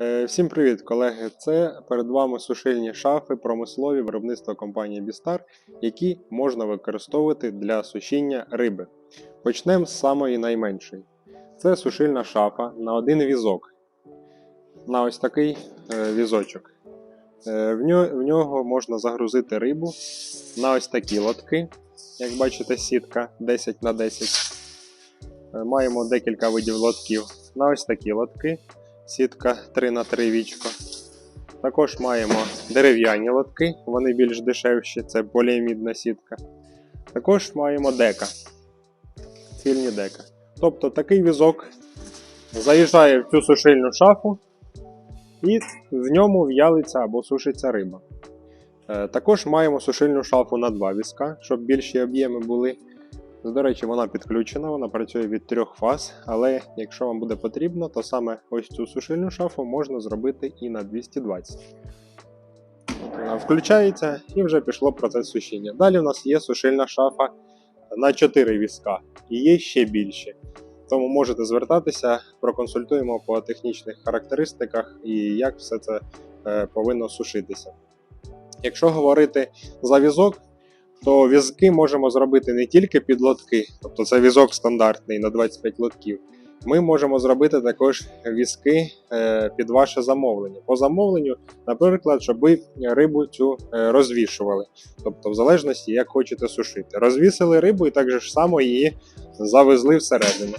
Е, Всім привіт, колеги! Це перед вами сушильні шафи промислові виробництва компанії Бістар, які можна використовувати для сушіння риби. Почнемо з самої найменшої. Це сушильна шафа на один візок. На ось такий е, візочок. Е, в, нього, можна загрузити рибу на ось такі лотки. Як бачите, сітка 10 на 10. Е, Маємо декілька видів лотків на ось такі лотки сітка 3 на 3 вічко. Також маємо дерев'яні лотки, вони більш дешевші, це поліамідна сітка. Також маємо дека, цільні дека. Тобто такий візок заїжджає в цю сушильну шафу і в ньому в'ялиться або сушиться риба. Е, Також маємо сушильну шафу на два візка, щоб більші об'єми були. До речі, вона підключена, вона працює від трьох фаз, але якщо вам буде потрібно, то саме ось цю сушильну шафу можна зробити і на 220. Вона включається і вже пішло процес сушіння. Далі у нас є сушильна шафа на 4 візка і є ще більше. Тому можете звертатися, проконсультуємо по технічних характеристиках і як все це е, повинно сушитися. Якщо говорити за візок, то візки можемо зробити не тільки під лотки, тобто це візок стандартний на 25 лотків. Ми можемо зробити також візки е, під ваше замовлення. По замовленню, наприклад, щоб ви рибу цю е, розвішували. Тобто, в залежності, як хочете сушити. Розвісили рибу і так же ж само її завезли всередину.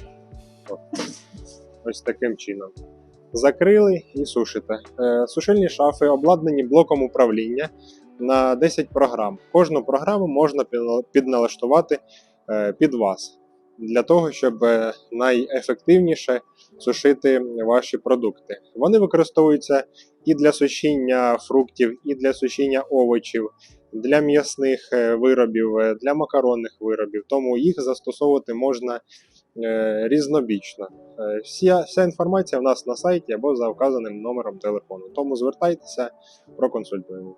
Ось таким чином. Закрили і сушите. Е, Сушильні шафи обладнані блоком управління на 10 програм. Кожну програму можна підна- підналаштувати е, під вас для того, щоб е, найефективніше сушити ваші продукти. Вони використовуються і для сушіння фруктів, і для сушіння овочів, для м'ясних е, виробів, для макаронних виробів. Тому їх застосовувати можна різнобічно. Вся, вся інформація в нас на сайті або за вказаним номером телефону. Тому звертайтеся, проконсультуємо.